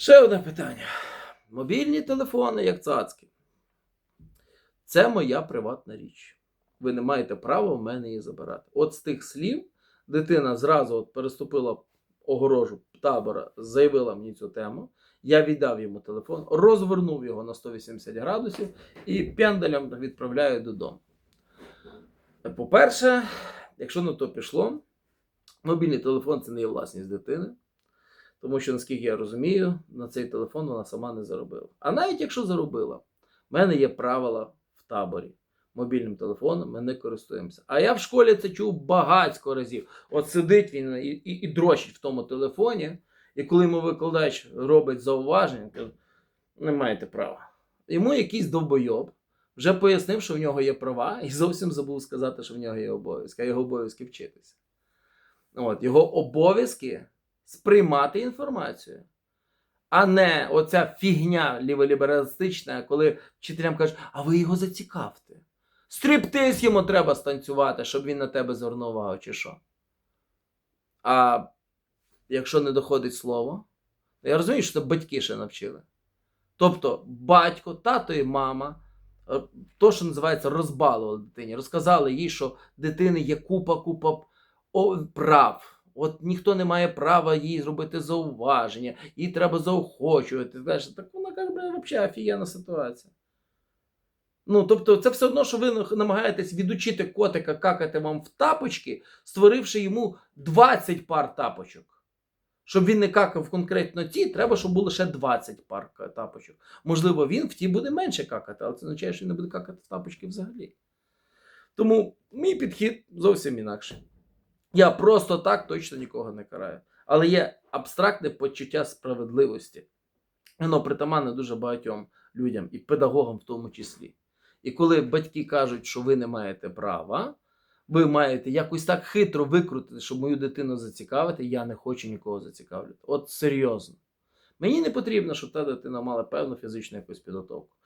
Ще одне питання. Мобільні телефони, як цацки. Це моя приватна річ. Ви не маєте права в мене її забирати. От з тих слів дитина зразу от переступила огорожу табора, заявила мені цю тему. Я віддав йому телефон, розвернув його на 180 градусів і пенделем відправляю додому. По-перше, якщо на то пішло, мобільний телефон це не є власність дитини. Тому що, наскільки я розумію, на цей телефон вона сама не заробила. А навіть якщо заробила, в мене є правила в таборі. Мобільним телефоном ми не користуємося. А я в школі це чув багатько разів. От сидить він і, і, і дрочить в тому телефоні, і коли йому викладач робить зауваження, каже, не маєте права. Йому якийсь довбойоб вже пояснив, що в нього є права, і зовсім забув сказати, що в нього є обов'язки, а його обов'язки вчитися. От, його обов'язки сприймати інформацію. А не оця фігня ліволібералістична, коли вчителям кажуть, а ви його зацікавте. Стриптиз йому треба станцювати, щоб він на тебе звернув увагу, чи що. А якщо не доходить слово, я розумію, що це батьки ще навчили. Тобто батько, тато і мама, е, то, що називається, розбалували дитині, розказали їй, що дитини є купа, купа прав. От ніхто не має права їй зробити зауваження, їй треба заохочувати. Знаєш, так вона каже, взагалі офігенна ситуація. Ну, тобто, це все одно, що ви намагаєтесь відучити котика какати вам в тапочки, створивши йому 20 пар тапочок. Щоб він не какав конкретно ті, треба, щоб було ще 20 пар тапочок. Можливо, він в ті буде менше какати, але це означає, що він не буде какати в тапочки взагалі. Тому мій підхід зовсім інакший. Я просто так точно нікого не караю. Але є абстрактне почуття справедливості. Воно притаманне дуже багатьом людям і педагогам в тому числі. І коли батьки кажуть, що ви не маєте права, ви маєте якось так хитро викрутити, щоб мою дитину зацікавити, я не хочу нікого зацікавлювати. От серйозно. Мені не потрібно, щоб та дитина мала певну фізичну якусь підготовку.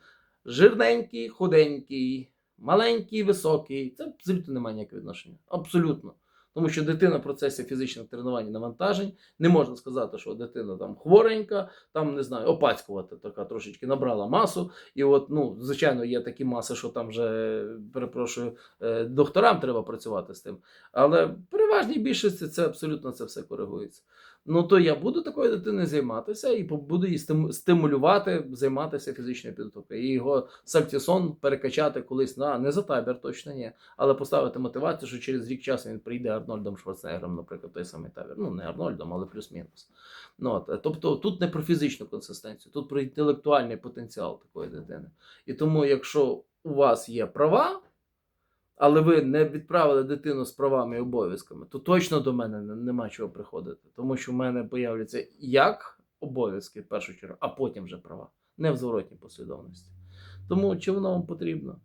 Жирненький, худенький, маленький, високий. Це абсолютно не має ніякого відношення. Абсолютно. Тому що дитина в процесі фізичних тренувань і навантажень не можна сказати, що дитина там хворенька, там не знаю, опацькувати така трошечки набрала масу. І от, ну, звичайно, є такі маси, що там вже перепрошую, е, докторам треба працювати з тим. Але переважній більшості це абсолютно це все коригується. Ну то я буду такою дитиною займатися і буду її стимулювати, займатися фізичною підготовкою. І його сальтісон перекачати колись на не за табір, точно ні, але поставити мотивацію, що через рік часу він прийде Арнольдом Шварценеггером, наприклад, той самий табір. Ну не Арнольдом, але плюс-мінус. Ну, от, е, тобто тут не про фізичну консистенцію, тут про інтелектуальний потенціал такої дитини. І тому, якщо у вас є права, але ви не відправили дитину з правами і обов'язками, то точно до мене нема чого приходити. Тому що в мене появляться як обов'язки в першу чергу, а потім вже права. Не в зворотній послідовності. Тому чи воно вам потрібно?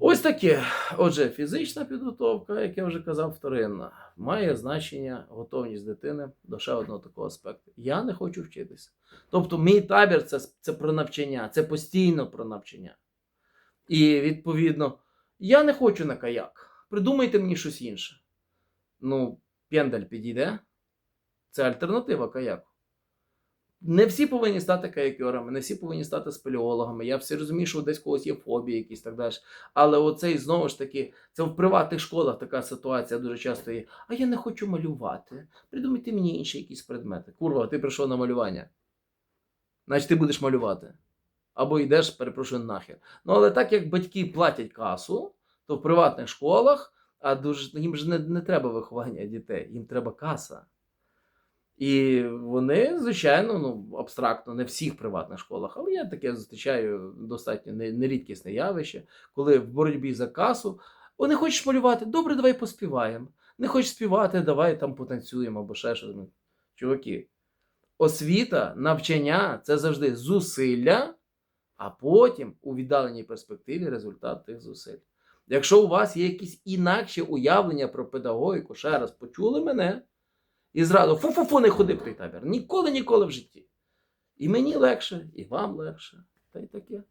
Ось таке. Отже, фізична підготовка, як я вже казав, вторинна, має значення готовність дитини до ще одного такого аспекту. Я не хочу вчитися. Тобто, мій табір це, це про навчання, це постійно про навчання. І відповідно, я не хочу на каяк. Придумайте мені щось інше. Ну, пендель підійде. Це альтернатива каяку. Не всі повинні стати каякерами, не всі повинні стати спелеологами. Я всі розумію, що десь когось є фобії якісь так далі. Але оцей знову ж таки, це в приватних школах така ситуація дуже часто є. А я не хочу малювати. Придумайте мені інші якісь предмети. Курва, ти прийшов на малювання. Значить, ти будеш малювати. Або йдеш, перепрошую, нахер. Ну, але так як батьки платять касу, то в приватних школах, а дуже, їм ж не, не треба виховання дітей, їм треба каса. І вони, звичайно, ну, абстрактно, не всіх приватних школах, але я таке зустрічаю достатньо нерідкісне явище, коли в боротьбі за касу вони хочуть малювати, добре, давай поспіваємо. Не хочеш співати, давай там потанцюємо або ще щось. Чуваки, освіта, навчання це завжди зусилля, а потім у віддаленій перспективі результат тих зусиль. Якщо у вас є якісь інакші уявлення про педагогіку, ще раз почули мене. І зразу фу-фу-фу, не ходи в той табір. Ніколи, ніколи в житті. І мені легше, і вам легше. Та й таке.